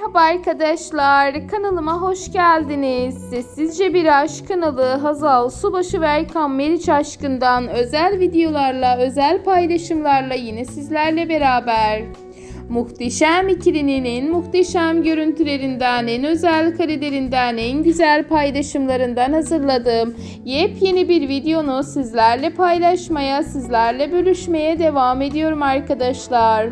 Merhaba arkadaşlar, kanalıma hoş geldiniz. Sessizce Bir Aşk kanalı Hazal Subaşı ve Erkan Meriç aşkından özel videolarla, özel paylaşımlarla yine sizlerle beraber. Muhteşem ikilinin en muhteşem görüntülerinden, en özel karelerinden, en güzel paylaşımlarından hazırladığım yepyeni bir videonu sizlerle paylaşmaya, sizlerle bölüşmeye devam ediyorum arkadaşlar.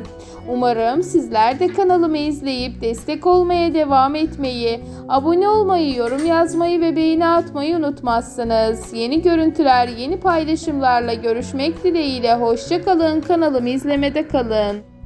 Umarım sizler de kanalımı izleyip destek olmaya devam etmeyi, abone olmayı, yorum yazmayı ve beğeni atmayı unutmazsınız. Yeni görüntüler, yeni paylaşımlarla görüşmek dileğiyle hoşçakalın. Kanalımı izlemede kalın.